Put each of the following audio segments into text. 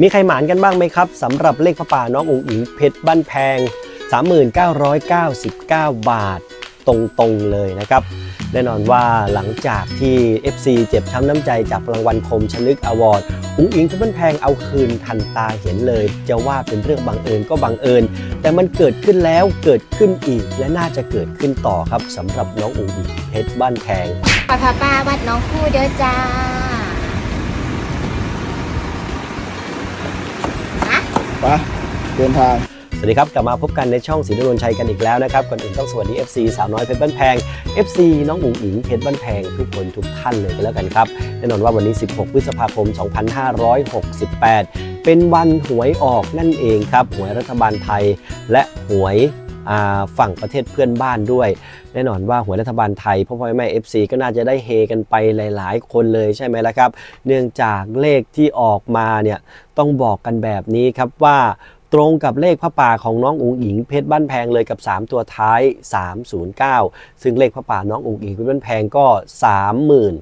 มีใครหมานกันบ้างไหมครับสำหรับเลขพระป่าน้องอุ๋งอิงเพชรบ้านแพง 3999 บาทตรงๆเลยนะครับ แน่นอนว่าหลังจากที่ FC เจ็บช้ำน้ำใจจากรางวัลคมชลึกอวอร์ดอุ๋งอิงเพชรบ้านแพงเอาคืนทันตาเห็นเลย จะว่าเป็นเรื่องบังเอิญก็บังเอิญ แต่มันเกิดขึ้นแล้วเกิดขึ้นอีก และน่าจะเกิดขึ้นต่อครับสำหรับน้องอุ๋งอิงเพชรบ้านแพงปะพาป้าวัดน้องคู่เด้อจ้า ปะเดินทางสวัสดีครับ กลับมาพบกันในช่องสีนวลชัยกันอีกแล้วนะครับ ก่อนอื่นต้องสวัสดี FC สาวน้อยเพชรบ้านแพง FC น้องอุ๋งอิงเพชรบ้านแพง ทุกคนทุกท่านเลยกันแล้วกันครับ แน่นอนว่าวันนี้ 16 พฤษภาคม 2568 เป็นวันหวยออกนั่นเองครับ หวยรัฐบาลไทยและหวย ฝั่งประเทศเพื่อนบ้านด้วย แน่นอนว่าหัวรัฐบาลไทยพ่อพ่อแม่เอฟซีก็น่าจะได้เฮกันไปหลาย ๆ คนเลยใช่ไหมล่ะครับ เนื่องจากเลขที่ออกมาเนี่ยต้องบอกกันแบบนี้ครับว่า ตรงกับเลขพระป่าของน้องอุ๋งอิงเพชรบ้านแพงเลยกับ 3 ตัวท้าย 309 ซึ่งเลขพระป่าน้องอุ๋งอิงเพชรบ้านแพงก็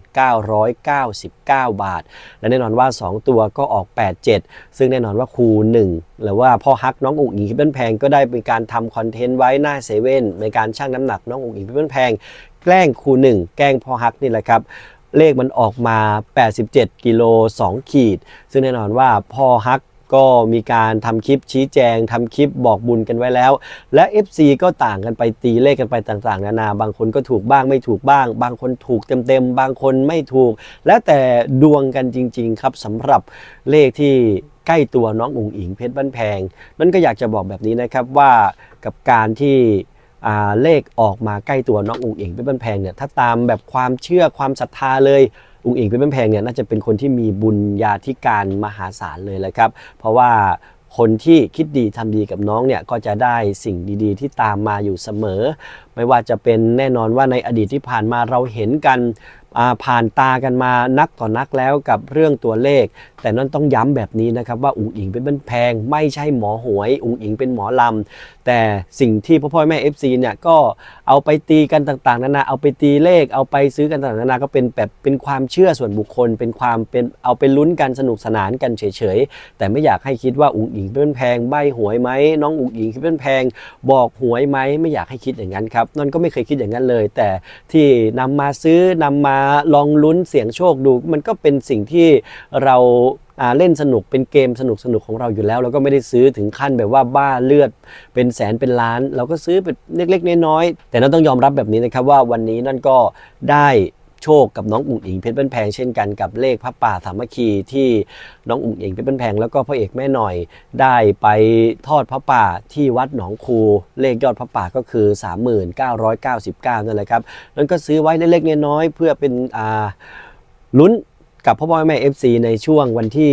3999 บาท และแน่นอนว่า 2 ตัวก็ออก 87 ซึ่งแน่นอนว่าครู 1 หรือว่าพ่อฮักน้องอุ๋งอิงเพชรบ้านแพงก็ได้เป็นการทำคอนเทนต์ไว้หน้าเซเว่นในการชั่งน้ำหนักน้องอุ๋งอิงเพชรบ้านแพง แกล้งครู 1 แกล้งพ่อฮักนี่แหละครับเลขมันออกมา 87 กิโล 2 ขีด ซึ่งแน่นอนว่าพ่อฮัก ก็มีการทำคลิปชี้แจงทำคลิปบอกบุญกันไว้แล้ว และ FC ก็ต่างกันไปตีเลขกันไปต่างๆ นานา บางคนก็ถูกบ้างไม่ถูกบ้าง บางคนถูกเต็มๆ บางคนไม่ถูก แล้วแต่ดวงกันจริง ๆ ครับสำหรับเลขที่ใกล้ตัวน้องอุ๋งอิงเพชรบ้านแพง นั่นก็อยากจะบอกแบบนี้นะครับว่ากับการที่เลขออกมาใกล้ตัวน้องอุ๋งอิงเป็นบ้านแพงเนี่ยถ้าตามแบบความเชื่อความศรัทธาเลย อุ๋งอิงเป็นบ้านแพงเนี่ยน่าจะเป็นคนที่มีบุญญาธิการมหาศาลเลยแหละครับ เพราะว่าคนที่คิดดีทำดีกับน้องเนี่ยก็จะได้สิ่งดีๆ ที่ตามมาอยู่เสมอ ไม่ว่าจะเป็นแน่นอนว่าในอดีตที่ผ่านมาเราเห็นกันผ่านตากันมานักต่อนักแล้วกับเรื่องตัวเลข แต่นั่นต้องย้ำแบบนี้นะครับว่าอุ๋งอิงเป็นบ้านแพง ไม่ใช่หมอหวย อุ๋งอิงเป็นหมอลำแต่สิ่งที่พ่อพ่อแม่ FC เนี่ยก็เอาไปตีกันต่างๆนานาเอาไปตีเลข เอาไปซื้อกันต่างๆนานาก็เป็นแบบเป็นความเชื่อส่วนบุคคล เป็นความเป็นเอาไปลุ้นกันสนุกสนานกันเฉยๆ แต่ไม่อยากให้คิดว่าอุ๋งอิงเป็นแพงใบหวยไหมน้องอุ๋งอิงเป็นแพงบอกหวยไหมไม่อยากให้คิดอย่างนั้นครับนั่นก็ไม่เคยคิดอย่างนั้นเลย แต่ที่นำมาซื้อนำมาลองลุ้นเสี่ยงโชคดู มันก็เป็นสิ่งที่เรา เล่นสนุกเป็นเกมสนุกสนุกของเราอยู่แล้ว เราก็ไม่ได้ซื้อถึงขั้นแบบว่าบ้าเลือด เป็นแสนเป็นล้าน เราก็ซื้อเป็นเล็กๆน้อยๆแต่นั่นต้องยอมรับแบบนี้นะครับว่าวันนี้นั่นก็ได้โชคกับน้องอุ๋งอิงเพชรบ้านแพงเช่นกันกับเลขพระป่าสามัคคีที่น้องอุ๋งอิงเพชรบ้านแพงแล้วก็พระเอกแม่หน่อยได้ไปทอดพระป่าที่วัดหนองคู เลขยอดพระป่าก็คือ 3999 นั่นแหละครับนั่นก็ซื้อไว้เล็กๆน้อยๆเพื่อเป็นอ่าลุ้น กับพ่อพ่อแม่ FC ในช่วงวันที่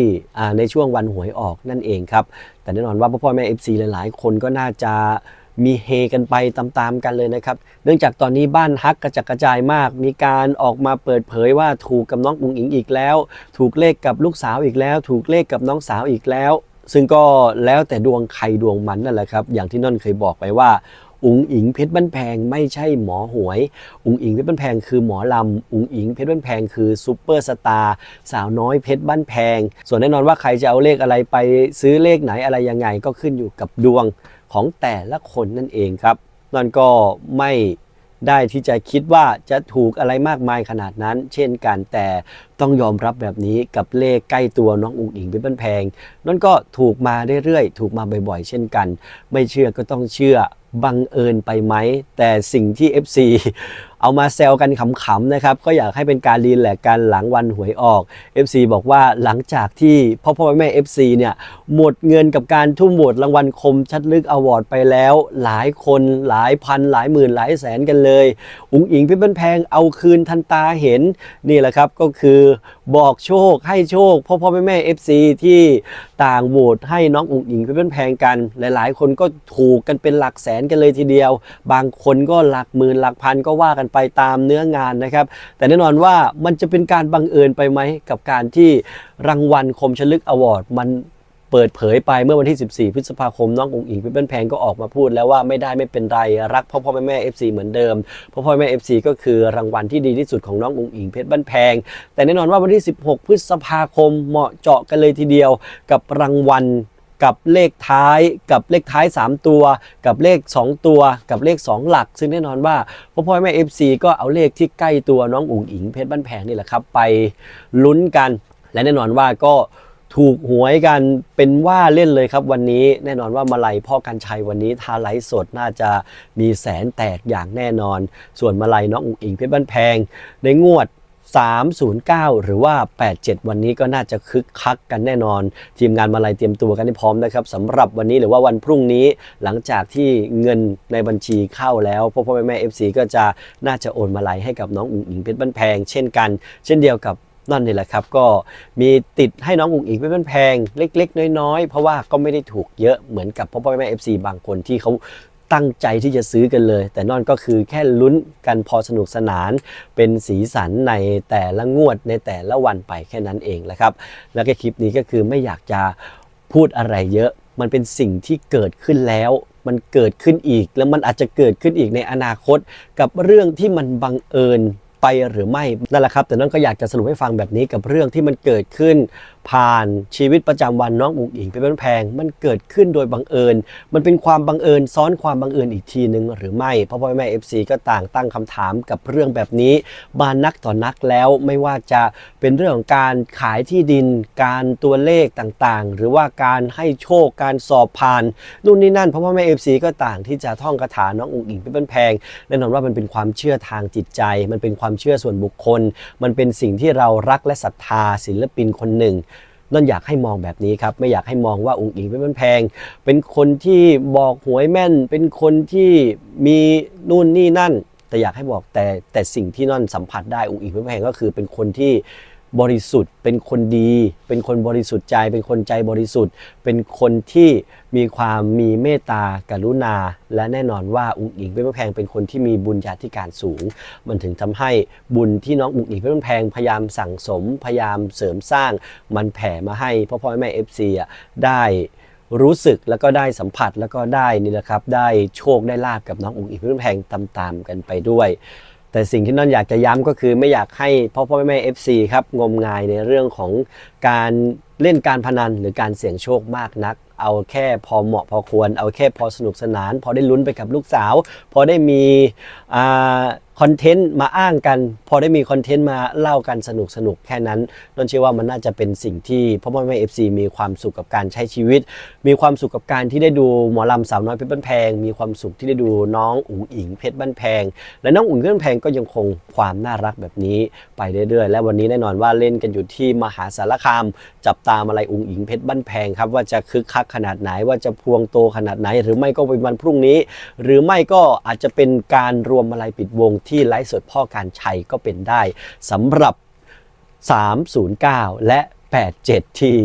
ในช่วงวันหวยออกนั่นเองครับ แต่แน่นอนว่าพ่อพ่อแม่ FC หลายๆ คนก็น่าจะมีเฮกันไปตามๆกันเลยนะครับ เนื่องจากตอนนี้บ้านฮักกระจัดกระจายมาก มีการออกมาเปิดเผยว่าถูกกับน้องอุ๋งอิงอีกแล้ว ถูกเลขกับลูกสาวอีกแล้ว ถูกเลขกับน้องสาวอีกแล้ว ซึ่งก็แล้วแต่ดวงใครดวงมันนั่นแหละครับ อย่างที่นนท์เคยบอกไปว่า อุ๋งอิงเพชรบ้านแพงไม่ใช่หมอหวย อุ๋งอิงเพชรบ้านแพงคือหมอลำ อุ๋งอิงเพชรบ้านแพงคือซูเปอร์สตาร์สาวน้อยเพชรบ้านแพง ส่วนแน่นอนว่าใครจะเอาเลขอะไรไปซื้อเลขไหนอะไรยังไงก็ขึ้นอยู่กับดวงของแต่ละคนนั่นเองครับนั่นก็ไม่ได้ที่จะคิดว่าจะถูกอะไรมากมายขนาดนั้น เช่นกันแต่ต้องยอมรับแบบนี้กับเลขใกล้ตัวน้องอุ๋งอิงเพชรบ้านแพงนั่นก็ถูกมาเรื่อยๆ ถูกมาบ่อยๆ เช่นกัน ไม่เชื่อก็ต้องเชื่อ บังเอิญไปไหม แต่สิ่งที่ FC เอามาแซวกันขำๆนะครับ ก็อยากให้เป็นการรีแลกกันหลังวันหวยออก FC บอกว่าหลังจากที่พ่อพ่อแม่ FC เนี่ยหมดเงินกับการทุ่มโหวตรางวัลคมชัดลึกอวอร์ดไปแล้ว หลายคนหลายพันหลายหมื่นหลายแสนกันเลย อุ๋งอิงพี่เป็นแพงเอาคืนทันตาเห็นนี่แหละครับก็คือ บอกโชคให้โชคพ่อพ่อแม่แม่ FC ที่ต่างโหวตให้น้องอุ๋งอิงเพี่เป็นแพงกัน หลาย ๆ คนก็ถูกกันเป็นหลักแสนกันเลยทีเดียว บางคนก็หลักหมื่นหลักพันก็ว่ากันไปตามเนื้องานนะครับ แต่แน่นอนว่ามันจะเป็นการบังเอิญไปไหมกับการที่รางวัลคมชลึกอวอร์ดมัน เปิดเผยไปเมื่อวันที่ 14 พฤษภาคมน้องอุ๋งอิงเพชรบ้านแพงก็ออกมาพูดแล้วว่าไม่ได้ไม่เป็นไรรักพ่อพ่อแม่แม่ FC เหมือนเดิมพ่อพ่อแม่ FC ก็คือรางวัลที่ดีที่สุดของน้องอุ๋งอิงเพชรบ้านแพง แต่แน่นอนว่าวันที่ 16 พฤษภาคมเหมาะเจาะกันเลยทีเดียวกับรางวัลกับเลขท้ายกับเลขท้าย 3 ตัว กับเลข 2 ตัว กับเลข 2 หลัก ซึ่งแน่นอนว่าพ่อพ่อแม่ FC ก็เอาเลขที่ใกล้ตัวน้องอุ๋งอิงเพชรบ้านแพงนี่แหละครับ ไปลุ้นกัน และแน่นอนว่าก็ ถูกหวยกันเป็นว่าเล่นเลยครับวันนี้แน่นอนว่ามาลัยพ่อกันชัยวันนี้ทาไลฟ์สดน่าจะมีแสนแตกอย่างแน่นอน ส่วนมาลัยน้องอุ๋งอิงเพชรบ้านแพง ในงวด 309 หรือว่า 87 วันนี้ก็น่าจะคึกคักกันแน่นอน ทีมงานมาลัยเตรียมตัวกันให้พร้อมนะครับสำหรับวันนี้หรือว่าวันพรุ่งนี้หลังจากที่เงินในบัญชีเข้าแล้วพ่อพ่อแม่แม่ FC ก็จะน่าจะโอนมาลัยให้กับน้องอุ๋งอิงเพชรบ้านแพง เช่นกัน เช่นเดียวกับ นั่นนี่แหละครับ ก็มีติดให้น้องอุ๋งอิงเพชรบ้านแพงเล็ก ๆ น้อยๆ เพราะว่าก็ไม่ได้ถูกเยอะเหมือนกับพ่อพ่อแม่แม่ FC บางคนที่เขาตั้งใจที่จะซื้อกันเลย แต่นั่นก็คือแค่ลุ้นกันพอสนุกสนาน เป็นสีสันในแต่ละงวดในแต่ละวันไปแค่นั้นเองแหละครับ แล้วก็คลิปนี้ก็คือไม่อยากจะพูดอะไรเยอะ มันเป็นสิ่งที่เกิดขึ้นแล้ว มันเกิดขึ้นอีก แล้วมันอาจจะเกิดขึ้นอีกในอนาคตกับเรื่องที่มันบังเอิญ ไปหรือไม่นั่นแหละครับ แต่นั่นก็อยากจะสรุปให้ฟังแบบนี้กับเรื่องที่มันเกิดขึ้น ผ่านชีวิตประจำวันน้องอุ๋งอิงเป็นแพง มันเกิดขึ้นโดยบังเอิญ มันเป็นความบังเอิญซ้อนความบังเอิญอีกทีหนึ่งหรือไม่เพราะพ่อแม่ FC ก็ต่างตั้งคำถามกับเรื่องแบบนี้มานักต่อนักแล้วไม่ว่าจะเป็นเรื่องของการขายที่ดิน การตัวเลขต่างๆ หรือว่าการให้โชคการสอบผ่านนู่นนี่นั่นเพราะพ่อแม่ FC ก็ต่างที่จะท่องคาถาน้องอุ๋งอิงเป็นแพงแน่นอนว่ามันเป็นความเชื่อทางจิตใจ มันเป็นความเชื่อส่วนบุคคล มันเป็นสิ่งที่เรารักและศรัทธาศิลปินคนหนึ่ง นั่นอยากให้มองแบบนี้ครับ ไม่อยากให้มองว่าองค์อิงเป็นมันแพง เป็นคนที่บอกหวยแม่น เป็นคนที่มีนู่นนี่นั่น แต่อยากให้บอกแต่แต่สิ่งที่นั่นสัมผัสได้องค์อิงเป็นแพงก็คือเป็นคนที่ บริสุทธิ์ เป็นคนดี เป็นคนบริสุทธิ์ใจ เป็นคนใจบริสุทธิ์ เป็นคนที่มีความมีเมตตากรุณา และแน่นอนว่าองค์อิงเป็นแพงเป็นคนที่มีบุญญาธิการสูง มันถึงทำให้บุญที่น้องอุ๋งอิงเพชรบ้านแพงพยายามสั่งสม พยายามเสริมสร้าง มันแผ่มาให้พ่อพ่อแม่เอฟซีอะได้รู้สึกแล้วก็ได้สัมผัสแล้วก็ได้นี่แหละครับ ได้โชคได้ลาบกับน้องอุ๋งอิงเพชรบ้านแพงตามๆกันไปด้วย แต่สิ่งที่น้อนอยากจะย้ำก็คือไม่อยากให้พ่อพ่อแม่แม่เอฟซีครับงมงายในเรื่องของการเล่นการพนันหรือการเสี่ยงโชคมากนัก เอาแค่พอเหมาะพอควร เอาแค่พอสนุกสนาน พอได้ลุ้นไปกับลูกสาว พอได้มีอ่า คอนเทนต์มาอ้างกัน พอได้มีคอนเทนต์มาเล่ากันสนุกสนุกแค่นั้นนนเชื่อว่ามันน่าจะเป็นสิ่งที่พ่อพ่อแม่เอฟซีมีความสุขกับการใช้ชีวิต มีความสุขกับการที่ได้ดูหมอลำสาวน้อยเพชรบ้านแพง มีความสุขที่ได้ดูน้องอุ๋งอิงเพชรบ้านแพง และน้องอุ๋งเพชรบ้านแพงก็ยังคงความน่ารักแบบนี้ไปเรื่อยๆ และวันนี้แน่นอนว่าเล่นกันอยู่ที่มหาสารคาม จับตามอะไรอุ๋งอิงเพชรบ้านแพงครับว่าจะคึกคักขนาดไหนว่าจะพวงโตขนาดไหน หรือไม่ก็เป็นวันพรุ่งนี้ หรือไม่ก็อาจจะเป็นการรวมอะไรปิดวงที่ไลฟ์สดพ่อการชัยก็เป็นได้สำหรับ 309 และ 87 ที่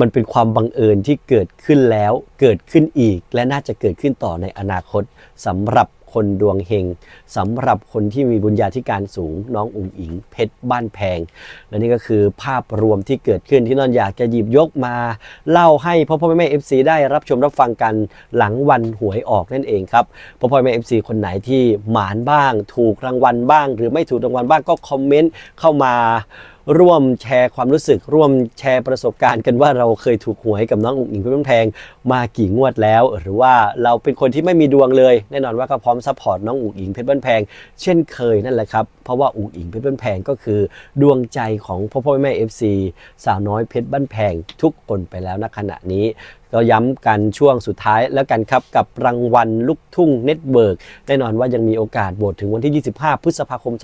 มันเป็นความบังเอิญที่เกิดขึ้นแล้ว เกิดขึ้นอีก และน่าจะเกิดขึ้นต่อในอนาคตสำหรับ คนดวงเฮงสำหรับคนที่มีบุญญาธิการสูง น้องอุ๋งอิงเพชรบ้านแพง และนี่ก็คือภาพรวมที่เกิดขึ้นที่นอนอยากจะหยิบยกมา เล่าให้พ่อพ่อแม่แม่เอฟซีได้รับชมรับฟังกันหลังวันหวยออกนั่นเองครับพ่อพ่อแม่เอฟซีคนไหนที่หมานบ้าง ถูกรางวัลบ้าง หรือไม่ถูกรางวัลบ้างก็คอมเมนต์เข้ามา ร่วมแชร์ความรู้สึก ร่วมแชร์ประสบการณ์กันว่าเราเคยถูกหวยกับน้องอุ๋งอิงเพชรบ้านแพงมากี่งวดแล้ว หรือว่าเราเป็นคนที่ไม่มีดวงเลย แน่นอนว่าก็พร้อมซัพพอร์ตน้องอุ๋งอิงเพชรบ้านแพงเช่นเคยนั่นแหละครับ เพราะว่าอุ๋งอิงเพชรบ้านแพงก็คือ ดวงใจของพ่อพ่อแม่เอฟซีสาวน้อยเพชรบ้านแพงทุกคนไปแล้วณขณะนี้ ก็ย้ำกันช่วงสุดท้ายแล้วกันครับ กับรางวัลลูกทุ่งเน็ตเบิร์กแน่นอนว่ายังมีโอกาสโหวตถึงวันที่ 25 พฤษภาคม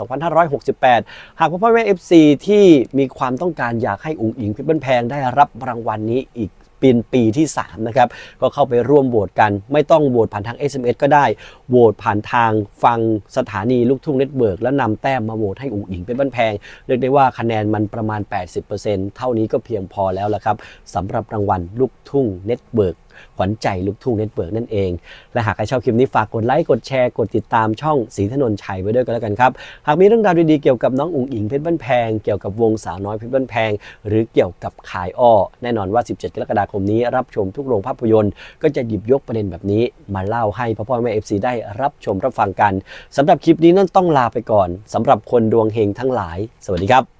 2568 หากพ่อพ่อแม่ FC ที่มีความต้องการอยากให้อุ๋งอิงเพชรบ้านแพงได้รับรางวัลนี้อีก เป็นปีที่ 3 นะครับ ก็เข้าไปร่วมโหวตกัน ไม่ต้องโหวตผ่านทาง SMS ก็ได้ โหวตผ่านทางฟังสถานีลูกทุ่งเน็ตเบิร์กแล้วนำแต้มมาโหวตให้อุ๋งอิงเป็นบ้านแพง เรียกได้ว่าคะแนนมันประมาณ 80%เท่านี้ก็เพียงพอแล้วละครับสำหรับรางวัลลูกทุ่งเน็ตเบิร์ก ขวัญใจลูกทุ่งเน็ตเบิร์กนั่นเอง และหากใครชอบคลิปนี้ฝากกดไลค์กดแชร์กดติดตามช่องสีถนนชัยไว้ด้วยกันแล้วกันครับ หากมีเรื่องราวดีๆเกี่ยวกับน้องอุ๋งอิงเพชรบ้านแพง เกี่ยวกับวงสาวน้อยเพชรบ้านแพง หรือเกี่ยวกับขายอ้อแน่นอนว่า 17 กรกฎาคมนี้รับชมทุกโรงภาพยนตร์ก็จะหยิบยกประเด็นแบบนี้ มาเล่าให้พ่อพ่อแม่เอฟซีได้รับชมรับฟังกันสำหรับคลิปนี้นั่นต้องลาไปก่อนสำหรับคนดวงเฮงทั้งหลาย สวัสดีครับ